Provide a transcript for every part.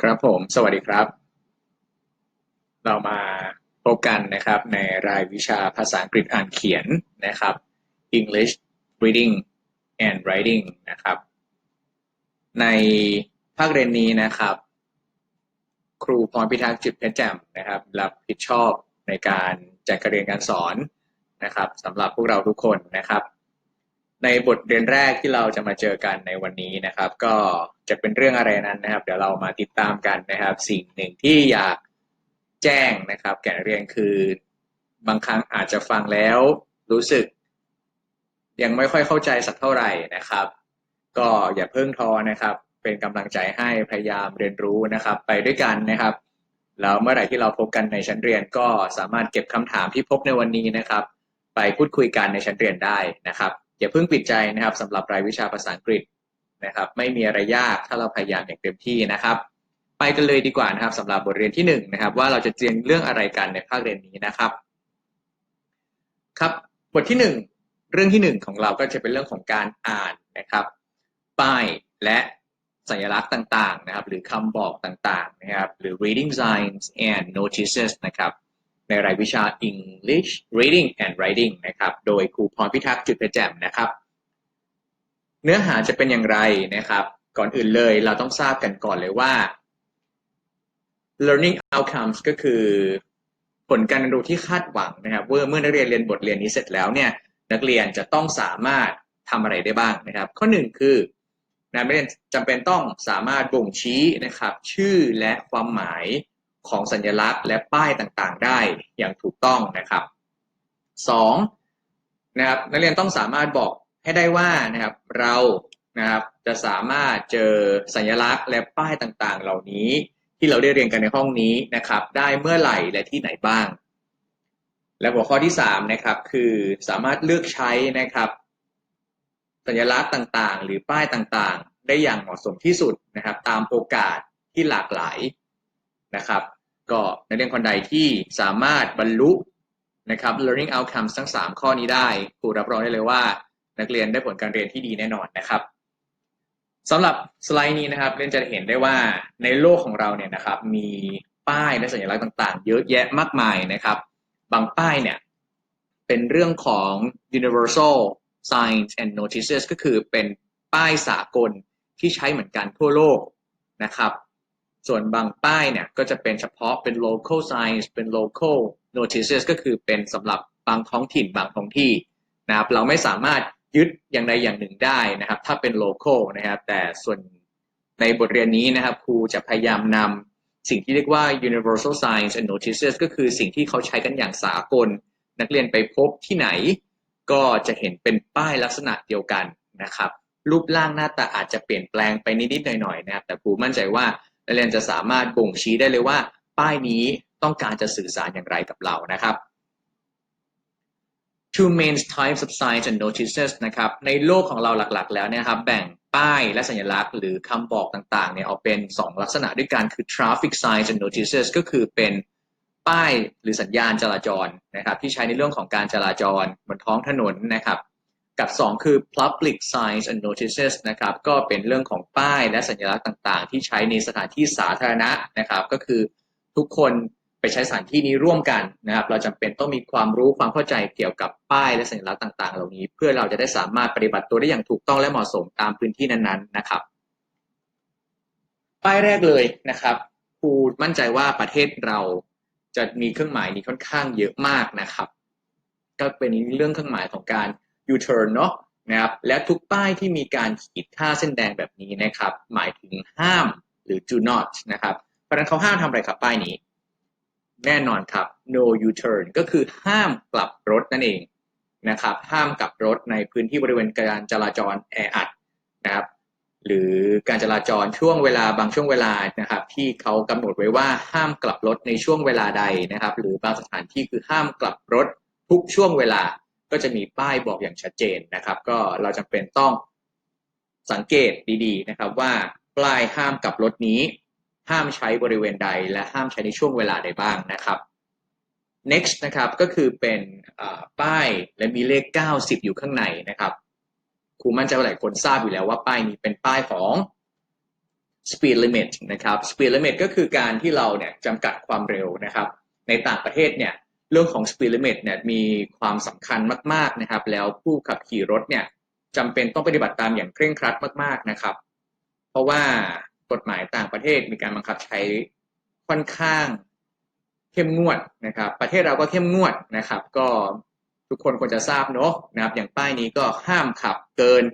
ครับผม สวัสดีครับ เรามาพบกันนะครับในรายวิชาภาษาอังกฤษอ่านเขียนนะครับ English Reading and Writing นะครับ ในภาคเรียนนี้นะครับ ครูพรพิทักษ์จิตเพชรแจ่มนะครับ รับผิดชอบในการจัดการเรียนการสอนนะครับสำหรับพวกเราทุกคนนะครับ ในบทเรียนแรกที่เราจะมาเจอกันในวันนี้นะครับ ก็จะเป็นเรื่องอะไรนั้นนะครับ เดี๋ยวเรามาติดตามกันนะครับ สิ่งหนึ่งที่อยากแจ้งนะครับ แก่นักเรียนคือบางครั้งอาจจะฟังแล้วรู้สึก ยังไม่ค่อยเข้าใจสักเท่าไหร่นะครับ ก็อย่าเพิ่งท้อนะครับ เป็นกำลังใจให้พยายามเรียนรู้นะครับ ไปด้วยกันนะครับแล้วเมื่อไหร่ที่เราพบกันในชั้นเรียนก็สามารถเก็บคำถามที่พบในวันนี้นะครับ ไปพูดคุยกันในชั้นเรียนได้นะครับ อย่าเพิ่งปิดใจนะครับสำหรับรายวิชาภาษาอังกฤษนะครับ ไม่มีอะไรยากถ้าเราพยายามอย่างเต็มที่นะครับ ไปกันเลยดีกว่านะครับสำหรับบทเรียนที่หนึ่งนะครับ ว่าเราจะเรียนเรื่องอะไรกันในภาคเรียนนี้นะครับ ครับบทที่หนึ่งเรื่องที่หนึ่งของเราก็จะเป็นเรื่องของการอ่านนะครับ ป้ายและสัญลักษณ์ต่างๆนะครับ หรือคำบอกต่างๆนะครับ หรือ reading signs and notices นะครับ ในรายวิชา English Reading and Writing นะครับ โดยครูพรพิทักษ์จุดประแจ่มนะครับ เนื้อหาจะเป็นอย่างไรนะครับ ก่อนอื่นเลยเราต้องทราบกันก่อนเลยว่า learning outcomes ก็คือ ผลการเรียนรู้ที่คาดหวังนะครับเมื่อเมื่อนักเรียนเรียนบทเรียนนี้เสร็จแล้วเนี่ยนักเรียนจะต้องสามารถทำอะไรได้บ้างนะครับ ข้อหนึ่งคือนักเรียนจำเป็นต้องสามารถบ่งชี้นะครับ ชื่อและความหมาย ของสัญลักษณ์และป้ายต่างๆ ได้อย่างถูกต้องนะครับสองนะครับนักเรียนต้องสามารถบอกให้ได้ว่านะครับเรานะครับจะสามารถเจอสัญลักษณ์และป้ายต่างๆ เหล่านี้ที่เราได้เรียนกันในห้องนี้นะครับ ได้เมื่อไหร่และที่ไหนบ้าง และหัวข้อที่3นะครับคือสามารถเลือกใช้นะครับ สัญลักษณ์ต่างๆ หรือป้ายต่างๆ ได้อย่างเหมาะสมที่สุดนะครับ ตามโอกาสที่หลากหลายนะครับ ก็นักเรียนคนใดที่สามารถบรรลุนะครับ learning outcomes ทั้ง 3 ข้อนี้ได้ครูรับรองได้เลยว่า นักเรียนได้ผลการเรียนที่ดีแน่นอนนะครับสำหรับสไลด์นี้นะครับเรียนจะเห็นได้ว่าในโลกของเราเนี่ยนะครับมีป้ายและสัญลักษณ์ต่าง ๆ เยอะแยะมากมายนะครับ บางป้ายเนี่ยเป็นเรื่องของ universal signs and notices ก็คือเป็นป้ายสากลที่ใช้เหมือนกันทั่วโลกนะครับ ส่วนบางป้ายเนี่ยก็จะเป็นเฉพาะเป็น local signs เป็น local notices ก็คือเป็นสำหรับบางท้องถิ่นบางท้องที่นะครับเราไม่สามารถยึดอย่างใดอย่างหนึ่งได้นะครับ ถ้าเป็น local นะครับ แต่ส่วนในบทเรียนนี้นะครับครูจะพยายามนำสิ่งที่เรียกว่า universal signs and notices ก็คือสิ่งที่เขาใช้กันอย่างสากล นักเรียนไปพบที่ไหน ก็จะเห็นเป็นป้ายลักษณะเดียวกันนะครับ รูปร่างหน้าตาอาจจะเปลี่ยนแปลงไปนิดๆหน่อยๆนะครับ แต่ครูมั่นใจว่า นักเรียนจะสามารถบ่งชี้ได้เลยว่า ป้ายนี้ต้องการจะสื่อสารอย่างไรกับเรานะครับ two main types of signs and notices นะครับ ในโลกของเราหลักๆ แล้วเนี่ยครับ แบ่งป้ายและสัญลักษณ์ หรือคำบอกต่างๆ เนี่ยออกเป็น 2 ลักษณะด้วยกัน คือ traffic signs and notices ก็คือเป็นป้ายหรือสัญญาณจราจรนะครับ ที่ใช้ในเรื่องของการจราจรบนท้องถนนนะครับ กับ 2 คือ public signs and notices นะครับก็เป็นเรื่องของป้ายและสัญลักษณ์ต่างๆ ที่ใช้ในสถานที่สาธารณะนะครับ ก็คือทุกคนไปใช้สถานที่นี้ร่วมกันนะครับ เราจำเป็นต้องมีความรู้ความเข้าใจเกี่ยวกับป้ายและสัญลักษณ์ต่าง ๆ เหล่านี้ เพื่อเราจะได้สามารถปฏิบัติตัวได้อย่างถูกต้องและเหมาะสมตามพื้นที่นั้นๆนะครับ ป้ายแรกเลยนะครับครูมั่นใจว่าประเทศเราจะมีเครื่องหมายนี้ค่อนข้างเยอะมากนะครับ ก็เป็นเรื่องเครื่องหมายของการ U-turn เนาะนะครับและทุกป้ายที่มีการขีดค่าเส้นแดงแบบนี้นะครับ หมายถึงห้ามหรือ do not นะครับ เพราะฉะนั้นเขาห้ามทำอะไรครับป้ายนี้ แน่นอนครับ no U-turn ก็คือห้ามกลับรถนั่นเองนะครับ ห้ามกลับรถในพื้นที่บริเวณการจราจรแออัดนะครับ หรือการจราจรช่วงเวลาบางช่วงเวลานะครับ ที่เขากำหนดไว้ว่าห้ามกลับรถในช่วงเวลาใดนะครับ หรือบางสถานที่คือห้ามกลับรถทุกช่วงเวลา ก็จะมีป้ายบอกอย่างชัดเจนนะครับ ก็เราจำเป็นต้องสังเกตดีๆนะครับว่าป้ายห้ามกับรถนี้ ห้ามใช้บริเวณใด และห้ามใช้ในช่วงเวลาใดบ้างนะครับ next นะครับก็คือเป็นป้ายและมีเลข 90 อยู่ข้างในนะครับครูมั่นใจว่าหลายคนทราบอยู่แล้วว่าป้ายนี้เป็นป้ายของ speed limit นะครับ speed limit ก็คือการที่เราเนี่ยจำกัดความเร็วนะครับ ในต่างประเทศเนี่ย เรื่องของ speed limit เนี่ยมีความสำคัญมาก ๆนะครับ แล้วผู้ขับขี่รถเนี่ยจำเป็นต้องปฏิบัติตามอย่างเคร่งครัดมาก ๆนะครับ เพราะว่ากฎหมายต่างประเทศมีการบังคับใช้ค่อนข้างเข้มงวดนะครับ ประเทศเราก็เข้มงวดนะครับ ก็ทุกคนควรจะทราบเนอะนะครับ อย่างป้ายนี้ก็ห้ามขับเกิน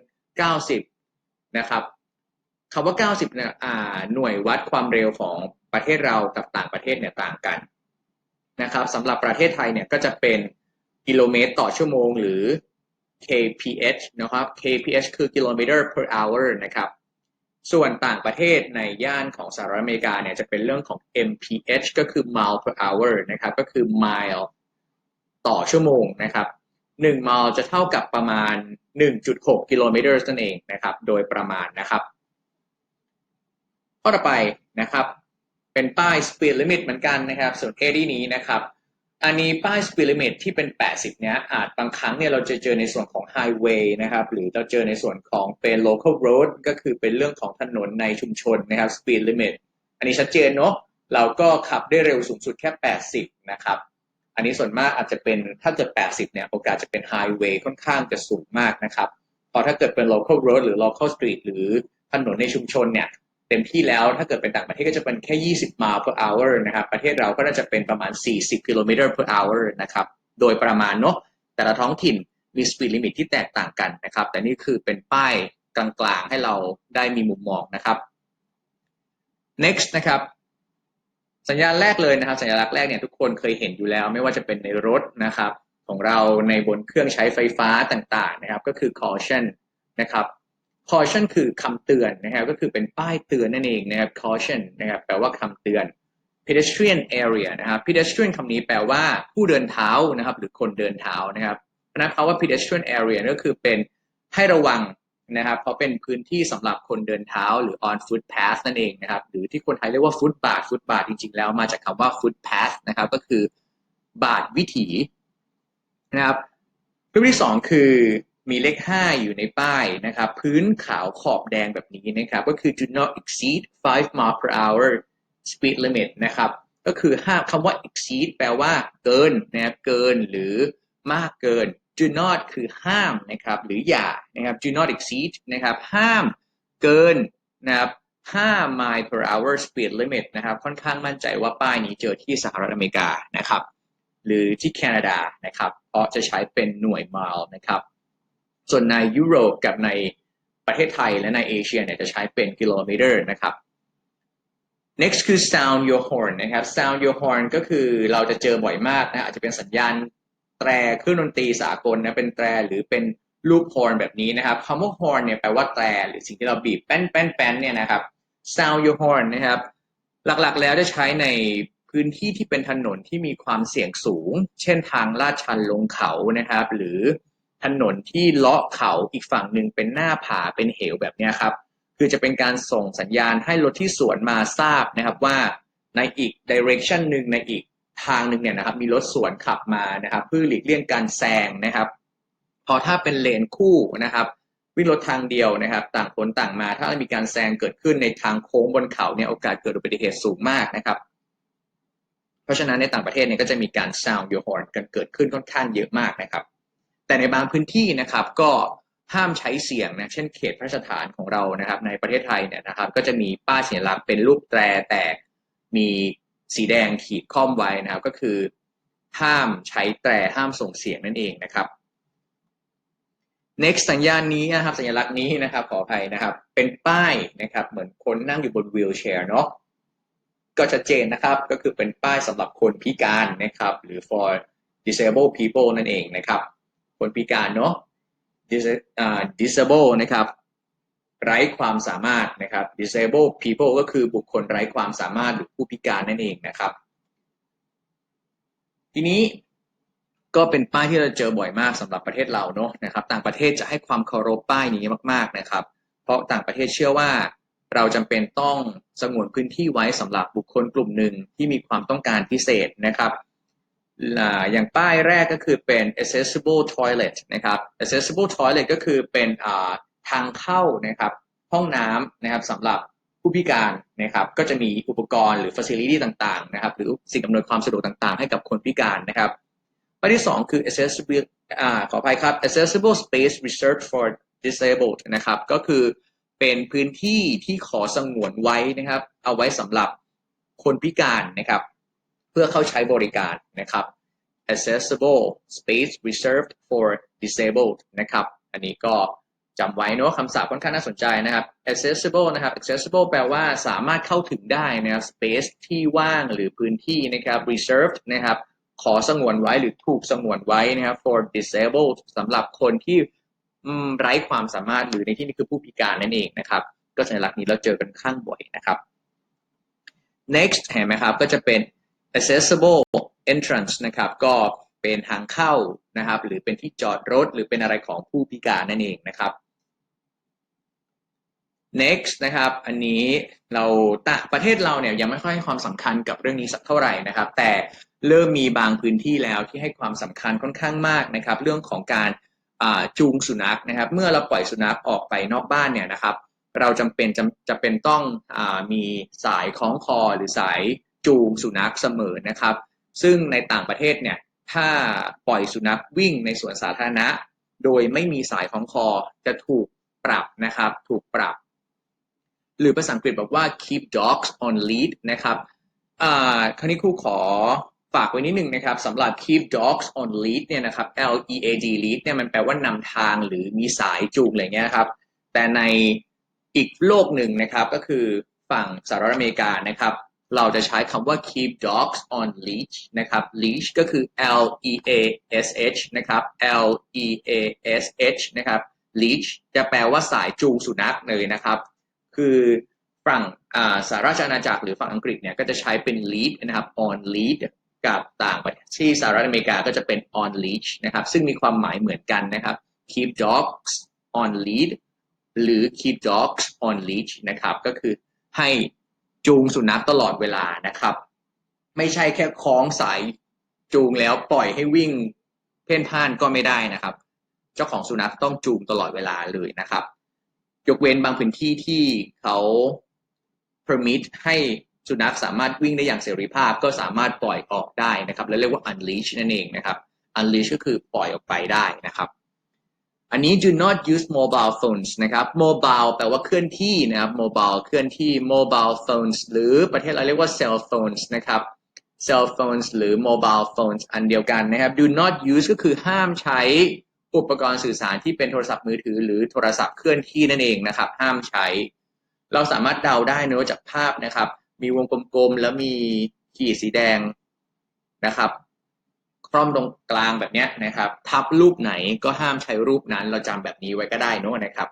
90 นะครับคำว่า 90เนี่ยอ่าหน่วยวัดความเร็วของประเทศเรากับต่างประเทศเนี่ยต่างกัน นะครับสำหรับประเทศไทยเนี่ยก็จะเป็นกิโลเมตรต่อชั่วโมงหรือ kph นะครับ kph คือ kilometer per hour นะครับ ส่วนต่างประเทศในย่านของสหรัฐอเมริกาเนี่ยจะเป็นเรื่องของ mph ก็คือ mile per hour นะครับก็คือ mile ต่อชั่วโมงนะครับ1 mile จะเท่ากับประมาณ 1.6 กิโลเมตรนั่นเองนะครับ โดยประมาณนะครับ ข้อต่อไปนะครับ เป็นป้าย speed limit เหมือนกันนะครับ ส่วน AD นี้นะครับอันนี้ป้าย speed limit ที่เป็น 80 เนี้ยอาจบางครั้งเนี่ยเราจะเจอในส่วนของ highway นะครับ หรือเราเจอในส่วนของเป็น local road ก็คือเป็นเรื่องของถนนในชุมชนนะครับ speed limit อันนี้ชัดเจนเนาะเราก็ขับได้เร็วสูงสุดแค่ 80 นะครับ อันนี้ส่วนมากอาจจะเป็นถ้าเกิด 80 เนี่ยโอกาสจะเป็น highway ค่อนข้างจะสูงมากนะครับ พอถ้าเกิดเป็น local road หรือ local street หรือถนนในชุมชนเนี่ย เต็มที่แล้วถ้าเกิดเป็นต่างประเทศก็จะเป็นแค่ 20 ไมล์ per hour นะครับ ประเทศเราก็น่าจะเป็นประมาณ 40 กิโลเมตร per hour นะครับ โดยประมาณเนาะ แต่ละท้องถิ่นมี speed limit ที่แตกต่างกันนะครับ แต่นี่คือเป็นป้ายกลางๆ ให้เราได้มีมุมมองนะครับ next นะครับ สัญญาณแรกเลยนะครับ สัญลักษณ์แรกเนี่ยทุกคนเคยเห็นอยู่แล้ว ไม่ว่าจะเป็นในรถนะครับ ของเราในบนเครื่องใช้ไฟฟ้าต่างๆนะครับ ก็คือ caution นะครับ caution คือคำเตือนนะครับก็คือเป็นป้ายเตือนนั่นเองนะครับ caution นะครับแปลว่าคำเตือน pedestrian area นะครับ pedestrian คำนี้แปลว่าผู้เดินเท้านะครับ หรือคนเดินเท้านะครับเพราะนั้นคำว่า pedestrian area ก็คือเป็นให้ระวังนะครับ เพราะเป็นพื้นที่สำหรับคนเดินเท้าหรือ on footpath นั่นเองนะครับ หรือที่คนไทยเรียกว่า footpath footpath จริง ๆ แล้วมาจากคำว่า footpath นะครับ ก็คือบาทวิถีนะครับเรื่องที่สองคือ มีเลข 5 อยู่ในป้ายนะครับ พื้นขาวขอบแดงแบบนี้นะครับ ก็คือ do not exceed 5 mile per hour speed limit นะครับ ก็คือห้ามคำว่า exceed แปลว่าเกินนะครับเกินหรือมากเกิน do not คือห้ามนะครับ หรืออย่านะครับ do not exceed นะครับ ห้ามเกินนะครับ5 mile per hour speed limit นะครับ ค่อนข้างมั่นใจว่าป้ายนี้เจอที่สหรัฐอเมริกานะครับ หรือที่แคนาดานะครับ เพราะจะใช้เป็นหน่วยไมล์นะครับ ส่วนในยุโรปกับในประเทศไทยและในเอเชียเนี่ยจะใช้เป็นกิโลเมตรนะครับ next คือ sound your horn นะครับ sound your horn ก็คือเราจะเจอบ่อยมากนะอาจจะเป็นสัญญาณแตรเครื่องดนตรีสากลนะเป็นแตรหรือเป็นลูกฮอร์นแบบนี้นะครับคำว่า horn เนี่ยแปลว่าแตรหรือสิ่งที่เราบีบแป้นแป้นแป้นเนี่ยนะครับ sound your horn นะครับ หลักๆแล้วจะใช้ในพื้นที่ที่เป็นถนนที่มีความเสี่ยงสูง เช่นทางลาดชันลงเขานะครับ หรือ ถนนที่เลาะเขาอีกฝั่งหนึ่งเป็นหน้าผาเป็นเหวแบบนี้ครับคือจะเป็นการส่งสัญญาณให้รถที่สวนมาทราบนะครับว่าในอีก direction หนึ่งในอีกทางหนึ่งเนี่ยนะครับมีรถสวนขับมานะครับเพื่อหลีกเลี่ยงการแซงนะครับ พอถ้าเป็นเลนคู่นะครับ วิ่งรถทางเดียวนะครับ ต่างคนต่างมา ถ้ามีการแซงเกิดขึ้นในทางโค้งบนเขาเนี่ยโอกาสเกิดอุบัติเหตุสูงมากนะครับ เพราะฉะนั้นในต่างประเทศเนี่ยก็จะมีการ sound your horn กันเกิดขึ้นค่อนข้างเยอะมากนะครับ แต่ในบางพื้นที่นะครับก็ห้ามใช้เสียงนะเช่นเขตพระราชฐานของเรานะครับ ในประเทศไทยเนี่ยนะครับ ก็จะมีป้ายสัญลักษณ์เป็นรูปแตรแต่มีสีแดงขีดค่อมไว้นะครับ ก็คือ ห้ามใช้แตรห้ามส่งเสียงนั่นเองนะครับ next สัญญาณนี้นะครับ สัญลักษณ์นี้นะครับขออภัยนะครับ เป็นป้ายนะครับ เหมือนคนนั่งอยู่บนวีลแชร์เนาะก็ชัดเจนนะครับก็คือเป็นป้ายสำหรับคนพิการนะครับ หรือ for disabled people นั่นเองนะครับ คนพิการเนาะ disable นะครับ ไร้ความสามารถนะครับ disable people ก็คือบุคคลไร้ความสามารถหรือผู้พิการนั่นเองนะครับ ทีนี้ก็เป็นป้ายที่เราเจอบ่อยมากสำหรับประเทศเราเนาะนะครับ ต่างประเทศจะให้ความเคารพป้ายนี้มาก ๆนะครับ เพราะต่างประเทศเชื่อว่าเราจำเป็นต้องสงวนพื้นที่ไว้สำหรับบุคคลกลุ่มหนึ่งที่มีความต้องการพิเศษนะครับ อย่างป้ายแรกก็คือเป็น accessible toilet นะครับ accessible toilet ก็คือเป็นทางเข้านะครับห้องน้ำนะครับสำหรับผู้พิการนะครับก็จะมีอุปกรณ์หรือ facility ต่างๆนะครับหรือสิ่งอำนวยความสะดวกต่างๆ ให้กับคนพิการนะครับข้อที่สองคือ accessible อ่าขออภัยครับ accessible space reserved for disabled นะครับก็คือเป็นพื้นที่ที่ขอสงวนไว้นะครับเอาไว้สำหรับคนพิการนะครับ เพื่อเข้าใช้บริการนะครับ accessible space reserved for disabled นะครับ อันนี้ก็จำไว้เนอะคำศัพท์ค่อนข้างน่าสนใจนะครับ accessible นะครับ accessible แปลว่าสามารถเข้าถึงได้นะครับ space ที่ว่างหรือพื้นที่นะครับ reserved นะครับ ขอสงวนไว้หรือถูกสงวนไว้นะครับ for disabled สำหรับคนที่ไร้ความสามารถหรือในที่นี้คือผู้พิการนั่นเองนะครับ ก็สัญลักษณ์นี้เราเจอกันข้างบ่อยนะครับ next เห็นไหมครับ ก็จะเป็น accessible entrance นะครับ ก็เป็นทางเข้านะครับ หรือเป็นที่จอดรถ หรือเป็นอะไรของผู้พิการนั่นเองนะครับ next นะครับ อันนี้เราต่ประเทศเราเนี่ยยังไม่ค่อยให้ความสำคัญกับเรื่องนี้สักเท่าไหร่นะครับ แต่เริ่มมีบางพื้นที่แล้วที่ให้ความสำคัญค่อนข้างมากนะครับ เรื่องของการจูงสุนัขนะครับ เมื่อเราปล่อยสุนัขออกไปนอกบ้านเนี่ยนะครับ เราจำเป็นจำจะเป็นต้องอมีสายคล้องคอหรือสาย จูงสุนัขเสมอนะครับ ซึ่งในต่างประเทศเนี่ยถ้าปล่อยสุนัขวิ่งในสวนสาธารณะ โดยไม่มีสายคล้องคอจะถูกปรับนะครับ ถูกปรับ หรือภาษาอังกฤษบอกว่า keep dogs on lead นะครับอ่าคราวนี้ครูขอฝากไว้นิดนึงนะครับสำหรับ keep dogs on lead เนี่ยนะครับ L E A D lead เนี่ยมันแปลว่านำทางหรือมีสายจูงอะไรเงี้ยครับ แต่ในอีกโลกหนึ่งนะครับก็คือฝั่งสหรัฐอเมริกานะครับ เราจะใช้คำว่า keep dogs on leash นะครับ leash ก็คือ L E A S H นะครับ L E A S H นะครับ leash จะแปลว่าสายจูงสุนัขเลยนะครับ คือฝั่งสหราชอาณาจักรหรือฝั่งอังกฤษเนี่ยก็จะใช้เป็น lead นะครับ on lead กับต่างประเทศที่สหรัฐอเมริกาก็จะเป็น on leash นะครับ ซึ่งมีความหมายเหมือนกันนะครับ keep dogs on lead หรือ keep dogs on leash นะครับ ก็คือให้ จูงสุนัขตลอดเวลานะครับ ไม่ใช่แค่คล้องสายจูงแล้วปล่อยให้วิ่งเพ่นพ่านก็ไม่ได้นะครับ เจ้าของสุนัขต้องจูงตลอดเวลาเลยนะครับ ยกเว้นบางพื้นที่ที่เขา permit ให้สุนัขสามารถวิ่งได้อย่างเสรีภาพก็สามารถปล่อยออกได้นะครับ และเรียกว่า unleash นั่นเองนะครับ unleash ก็คือปล่อยออกไปได้นะครับ อันนี้ do not use mobile phones นะครับ mobile แปลว่าเคลื่อนที่นะครับ mobile เคลื่อนที่ mobile phones หรือประเทศเราเรียกว่า cell phones นะครับ cell phones หรือ mobile phones อันเดียวกันนะครับ do not use ก็คือห้ามใช้อุปกรณ์สื่อสารที่เป็นโทรศัพท์มือถือ หรือโทรศัพท์เคลื่อนที่นั่นเองนะครับ ห้ามใช้ เราสามารถเดาได้เนอะจากภาพนะครับ มีวงกลมๆแล้วมีขีดสีแดงนะครับ ร่อมตรงกลางแบบนี้นะครับ ทับรูปไหนก็ห้ามใช้รูปนั้น เราจำแบบนี้ไว้ก็ได้นะนะครับ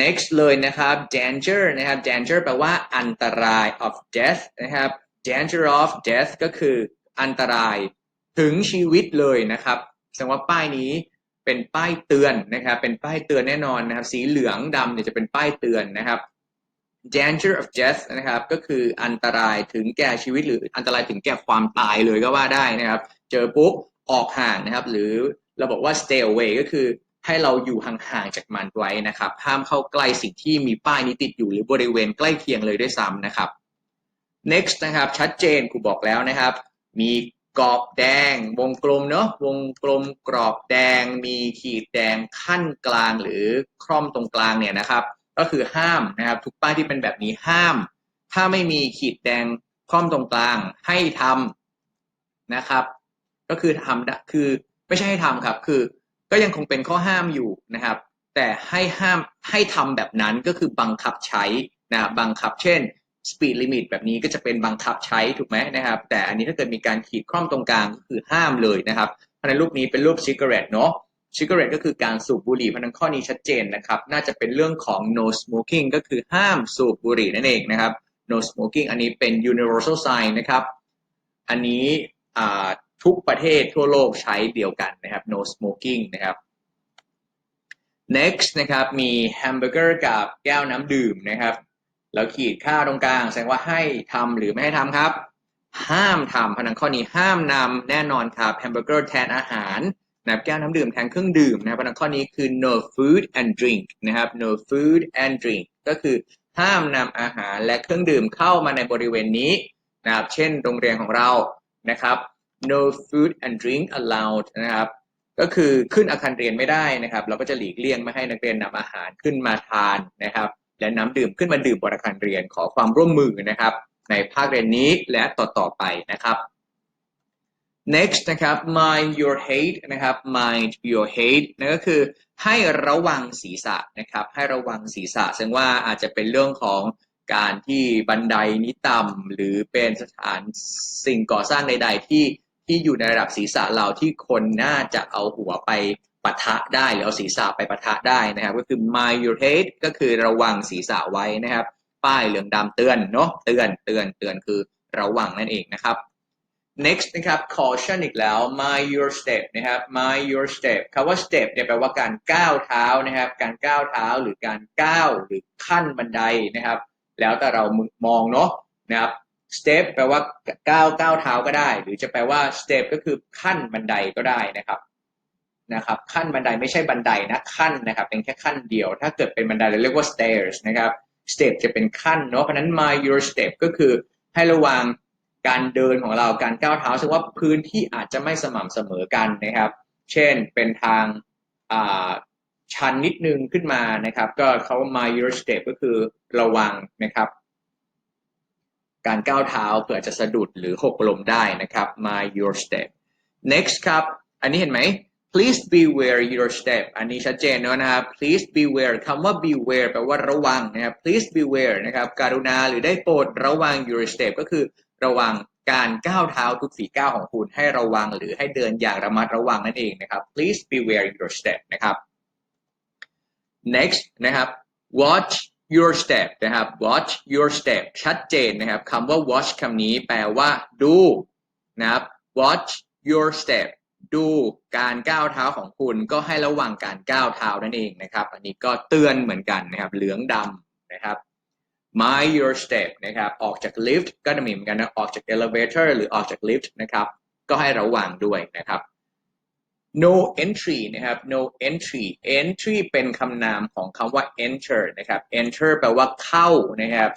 next เลยนะครับ danger นะครับ danger แปลว่าอันตราย of death นะครับ danger of death ก็คืออันตรายถึงชีวิตเลยนะครับแสดงว่าป้ายนี้เป็นป้ายเตือนนะครับ เป็นป้ายเตือนแน่นอนนะครับ สีเหลืองดำเนี่ยจะเป็นป้ายเตือนนะครับ danger of death นะครับ ก็คืออันตรายถึงแก่ชีวิตหรืออันตรายถึงแก่ความตายเลยก็ว่าได้นะครับ เจอปุ๊บออกห่างนะครับ หรือเราบอกว่า stay away ก็คือให้เราอยู่ห่างๆจากมันไว้นะครับ ห้ามเข้าใกล้สิ่งที่มีป้ายนี้ติดอยู่หรือบริเวณใกล้เคียงเลยด้วยซ้ำนะครับ next นะครับชัดเจนครูบอกแล้วนะครับ มีกรอบแดง วงกลมเนาะวงกลมกรอบแดง มีขีดแดงขั้นกลางหรือคร่อมตรงกลางเนี่ยนะครับ ก็คือห้ามนะครับ ทุกป้ายที่เป็นแบบนี้ห้าม ถ้าไม่มีขีดแดงคร่อมตรงกลางให้ทำนะครับ ก็คือทำคือไม่ใช่ให้ทำครับ คือก็ยังคงเป็นข้อห้ามอยู่นะครับ แต่ให้ห้ามให้ทำแบบนั้นก็คือบังคับใช้นะบังคับ เช่น speed limit แบบนี้ก็จะเป็นบังคับใช้ถูกไหมนะครับ แต่อันนี้ถ้าเกิดมีการขีดคร่อมตรงกลางก็คือห้ามเลยนะครับเพราะในรูปนี้เป็นรูป cigarette เนาะ cigarette ก็คือการสูบบุหรี่เพราะนั้นข้อนี้ชัดเจนนะครับ น่าจะเป็นเรื่องของ no smoking ก็คือห้ามสูบบุหรี่นั่นเองนะครับ no smoking อันนี้เป็น universal sign นะครับ อันนี้ทุกประเทศทั่วโลกใช้เดียวกันนะครับ no smoking นะครับ next นะครับ มีแฮมเบอร์เกอร์กับแก้วน้ำดื่มนะครับ แล้วขีดค่าตรงกลางแสดงว่าให้ทำหรือไม่ให้ทำครับ ห้ามทำพนังข้อนี้ห้ามนำแน่นอนครับแฮมเบอร์เกอร์แทนอาหาร นะครับแก้วน้ำดื่มแทนเครื่องดื่มนะครับพนังข้อนี้คือ no food and drink นะครับ no food and drink ก็คือห้ามนำอาหารและเครื่องดื่มเข้ามาในบริเวณนี้นะครับเช่นโรงเรียนของเรานะครับ no food and drink allowed นะครับก็คือขึ้นอาคารเรียนไม่ได้นะครับ เราก็จะหลีกเลี่ยงไม่ให้นักเรียนนำอาหารขึ้นมาทานนะครับ และน้ำดื่มขึ้นมาดื่มบนอาคารเรียนขอความร่วมมือนะครับ ในภาคเรียนนี้และต่อๆไปนะครับ next นะครับ mind your head นะครับ mind your head นั่นก็คือให้ระวังศีรษะนะครับ ให้ระวังศีรษะซึ่งว่าอาจจะเป็นเรื่องของการที่บันไดนี้ต่ำหรือเป็นสถานสิ่งก่อสร้างใด ๆ ที่ที่อยู่ในระดับศีรษะเราที่คนน่าจะเอาหัวไปปะทะได้หรือเอาศีรษะไปปะทะได้นะครับ ก็คือ mind your head ก็คือระวังศีรษะไว้นะครับ ป้ายเหลืองดำเตือนเนาะเตือนเตือนเตือนคือระวังนั่นเองนะครับ next นะครับ caution อีกแล้ว mind your step นะครับ mind your step คำว่า step เนี่ยแปลว่าการก้าวเท้านะครับ การก้าวเท้าหรือการก้าวหรือขั้นบันไดนะครับ แล้วแต่เรามองเนาะนะครับ step แปลว่าก้าวก้าวเท้าก็ได้ หรือจะแปลว่า step ก็คือขั้นบันไดก็ได้นะครับนะครับ ขั้นบันไดไม่ใช่บันไดนะขั้นนะครับ เป็นแค่ขั้นเดียว ถ้าเกิดเป็นบันไดเราเรียกว่า stairs นะครับ step จะเป็นขั้นเนาะเพราะนั้น mind your step ก็คือให้ระวัง การเดินของเราการก้าวเท้าซึ่งว่าพื้นที่อาจจะไม่สม่ำเสมอกันนะครับ เช่นเป็นทางชันนิดนึงขึ้นมานะครับ ก็เขา mind your step ก็คือระวังนะครับ การก้าวเท้าเผื่อจะสะดุดหรือหกลมได้นะครับ mind your step next ครับ อันนี้เห็นไหม please beware your step อันนี้ชัดเจนเนอะนะครับ please beware คำว่า beware แปลว่าระวังนะครับ please beware นะครับ การุณาหรือได้โปรดระวัง your step ก็คือ ระวังการก้าวเท้าทุกฝีก้าวของคุณให้ระวังหรือให้เดินอย่างระมัดระวังนั่นเองนะครับ please beware your step นะครับ next นะครับ watch your step นะครับ watch your step ชัดเจนนะครับคำว่า watch คำนี้แปลว่าดูนะครับ watch your step ดูการก้าวเท้าของคุณก็ให้ระวังการก้าวเท้านั่นเองนะครับ อันนี้ก็เตือนเหมือนกันนะครับ เหลืองดำนะครับ mind your step นะครับออกจากลิฟต์ก็จะมีเหมือนกันนะออกจาก elevator หรือออกจากลิฟต์นะครับก็ให้ระวังด้วยนะครับ no entry นะครับ no entry entry เป็นคำนามของคำว่า enter นะครับ enter แปลว่าเข้านะครับ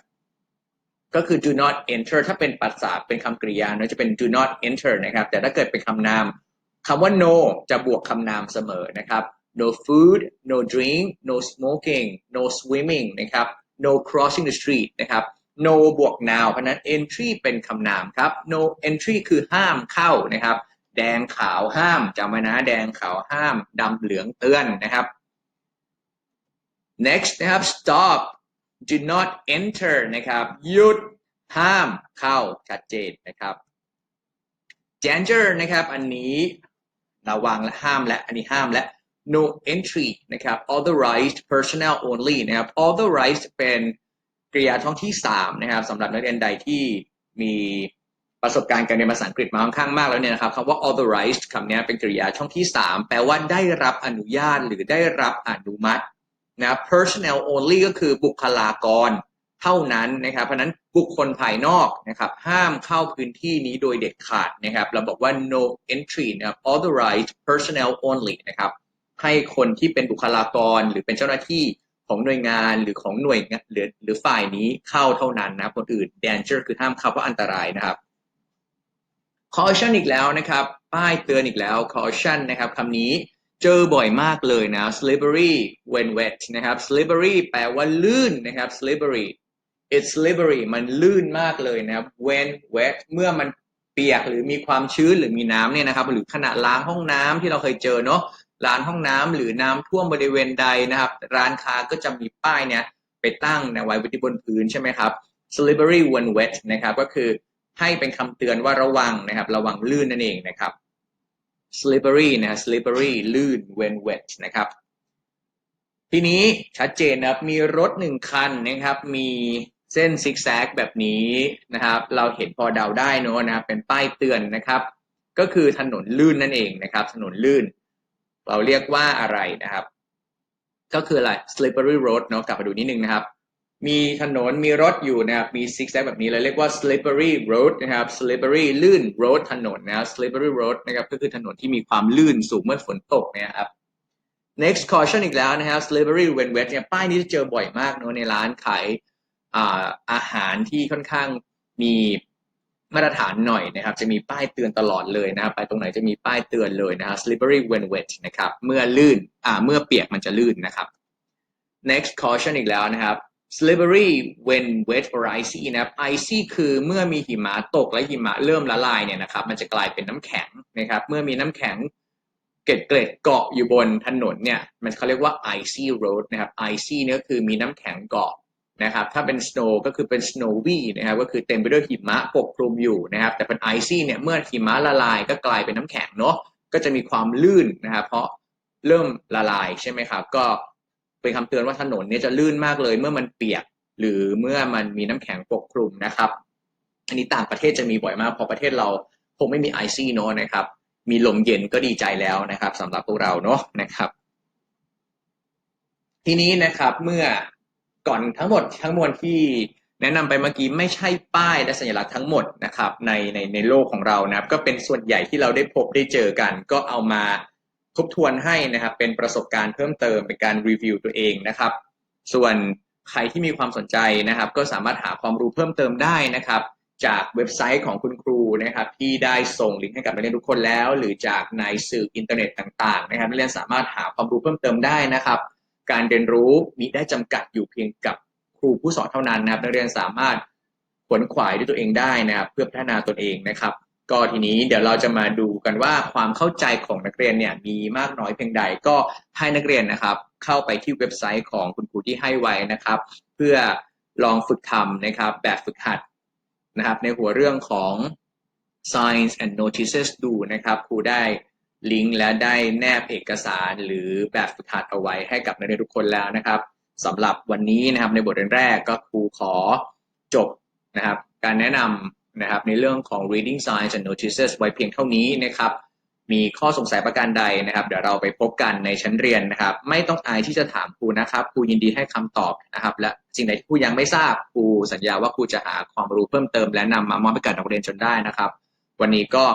ก็คือ do not enter ถ้าเป็นภาษาเป็นคำกริยาเนาะจะเป็น do not enter นะครับ แต่ถ้าเกิดเป็นคำนามคำว่า no จะบวกคำนามเสมอนะครับ no food no drink no smoking no swimming นะครับ no crossing the street นะครับ no บวก now เพราะนั้น entry เป็นคำนามครับ no entry คือห้ามเข้านะครับ แดงขาวห้ามจำไว้นะแดงขาวห้ามดำเหลืองเตือนนะครับ next นะครับ stop do not enter นะครับหยุดห้ามเข้าชัดเจนนะครับ danger นะครับ อันนี้ระวังและห้ามและอันนี้ห้ามและ no entry นะครับ authorized personnel only นะครับ authorized เป็นกริยาท้องที่3นะครับสำหรับนักเรียนใดที่มีประสบการณ์การเรียนภาษาอังกฤษมาค่อนข้างมากแล้วเนี่ยนะครับคำว่า authorized คำนี้เป็นกริยาช่องที่ 3 แปลว่าได้รับอนุญาตหรือได้รับอนุมัตินะ personnel only ก็คือบุคลากรเท่านั้นนะครับ เพราะนั้นบุคคลภายนอกนะครับห้ามเข้าพื้นที่นี้โดยเด็ดขาดนะครับ เราบอกว่า no entry นะครับ authorized personnel only นะครับ ให้คนที่เป็นบุคลากร หรือเป็นเจ้าหน้าที่ของหน่วยงานหรือของหน่วยหรือหรือฝ่ายนี้เข้าเท่านั้นนะคนอื่น danger คือห้ามเข้าเพราะอันตรายนะครับ caution อีกแล้วนะครับ ป้ายเตือนอีกแล้ว caution นะครับคำนี้เจอบ่อยมากเลยนะ slippery when wet นะครับ slippery แปลว่าลื่นนะครับ slippery it's slippery มันลื่นมากเลยนะครับ when wet เมื่อมันเปียกหรือมีความชื้นหรือมีน้ำเนี่ยนะครับ หรือขณะล้างห้องน้ำที่เราเคยเจอเนาะ ร้านห้องน้ำหรือน้ำท่วมบริเวณใดนะครับ ร้านค้าก็จะมีป้ายเนี่ยไปตั้งนะไว้ไว้ที่บนพื้นใช่ไหมครับ slippery when wet นะครับก็คือให้เป็นคำเตือนว่าระวังนะครับ ระวังลื่นนั่นเองนะครับ slippery นะ slippery ลื่น when wet นะครับ ทีนี้ชัดเจนนะครับ มีรถหนึ่งคันนะครับ มีเส้นซิกแซกแบบนี้นะครับ เราเห็นพอเดาได้เนอะนะเป็นป้ายเตือนนะครับ ก็คือถนนลื่นนั่นเองนะครับ ถนนลื่น เราเรียกว่าอะไรนะครับ ก็คืออะไร slippery road เนาะกลับมาดูนิดนึงนะครับ มีถนนมีรถอยู่นะครับ มีซิกแซกแบบนี้เราเรียกว่า slippery road นะครับ slippery ลื่น road ถนนนะครับ slippery road นะครับก็คือถนนที่มีความลื่นสูงเมื่อฝนตกนะครับ next caution อีกแล้วนะครับ slippery when wet เนี่ยป้ายนี้จะเจอบ่อยมากเนอะในร้านขายอาอาหารที่ค่อนข้างมี มาตรฐานหน่อยนะครับ จะมีป้ายเตือนตลอดเลยนะครับ ไปตรงไหนจะมีป้ายเตือนเลยนะครับ slippery when wet นะครับ เมื่อลื่น อ่า เมื่อเปียกมันจะลื่นนะครับ next caution อีกแล้วนะครับ slippery when wet or icy นะครับ icy คือเมื่อมีหิมะตกและหิมะเริ่มละลายเนี่ยนะครับ มันจะกลายเป็นน้ำแข็งนะครับ เมื่อมีน้ำแข็งเกล็ดเกล็ดเกาะอยู่บนถนนเนี่ย มันเขาเรียกว่า icy road นะครับ icy เนี่ยคือมีน้ำแข็งเกาะ นะครับถ้าเป็น snow ก็คือเป็น snowy นะครับก็คือเต็มไปด้วยหิมะปกคลุมอยู่นะครับแต่เป็น icy เนี่ยเมื่อหิมะละลายก็กลายเป็นน้ำแข็งเนาะก็จะมีความลื่นนะครับเพราะเริ่มละลายใช่ไหมครับ ก็เป็นคำเตือนว่าถนนเนี่ยจะลื่นมากเลย เมื่อมันเปียกหรือเมื่อมันมีน้ำแข็งปกคลุมนะครับ อันนี้ต่างประเทศจะมีบ่อยมาก พอประเทศเราคงไม่มีไอซี่เนาะนะครับ มีลมเย็นก็ดีใจแล้วนะครับสำหรับพวกเราเนาะนะครับ ทีนี้นะครับเมื่อ ก่อนทั้งหมดทั้งมวลที่แนะนำไปเมื่อกี้ไม่ใช่ป้ายและสัญลักษณ์ทั้งหมดนะครับในในในโลกของเรานะครับ ก็เป็นส่วนใหญ่ที่เราได้พบได้เจอกัน ก็เอามาทบทวนให้นะครับ เป็นประสบการณ์เพิ่มเติมเป็นการรีวิวตัวเองนะครับ ส่วนใครที่มีความสนใจนะครับ ก็สามารถหาความรู้เพิ่มเติมได้นะครับ จากเว็บไซต์ของคุณครูนะครับ ที่ได้ส่งลิงก์ให้กับนักเรียนทุกคนแล้ว หรือจากในสื่ออินเทอร์เน็ตต่าง ๆ นะครับนักเรียนสามารถหาความรู้เพิ่มเติมได้นะครับ การเรียนรู้มีได้จำกัดอยู่เพียงกับครูผู้สอนเท่านั้นนะครับนักเรียนสามารถขวนขวายด้วยตัวเองได้นะครับ เพื่อพัฒนาตนเองนะครับ ก็ทีนี้เดี๋ยวเราจะมาดูกันว่าความเข้าใจของนักเรียนเนี่ยมีมากน้อยเพียงใดก็ให้นักเรียนนะครับ เข้าไปที่เว็บไซต์ของคุณครูที่ให้ไว้นะครับ เพื่อลองฝึกทำนะครับ แบบฝึกหัดนะครับ ในหัวเรื่องของ signs and notices ดูนะครับครูได้ ลิงก์และได้แนบเอกสารหรือแบบฝึกหัดเอาไว้ให้กับนักเรียนทุกคนแล้วนะครับสำหรับวันนี้นะครับในบทเรียนแรกก็ครูขอจบนะครับการแนะนำนะครับในเรื่องของ reading signs and notices ไว้เพียงเท่านี้นะครับมีข้อสงสัยประการใดนะครับ เดี๋ยวเราไปพบกันในชั้นเรียนนะครับ ไม่ต้องอายที่จะถามครูนะครับครูยินดีให้คำตอบนะครับ และสิ่งใดที่ครูยังไม่ทราบครูสัญญาว่าครูจะหาความรู้เพิ่มเติม และนำมามอบให้กับนักเรียนจนได้นะครับ วันนี้ก็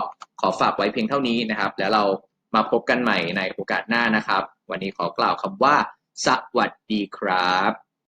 ขอฝากไว้เพียงเท่านี้นะครับ แล้วเรามาพบกันใหม่ในโอกาสหน้านะครับ วันนี้ขอกล่าวคำว่า สวัสดีครับ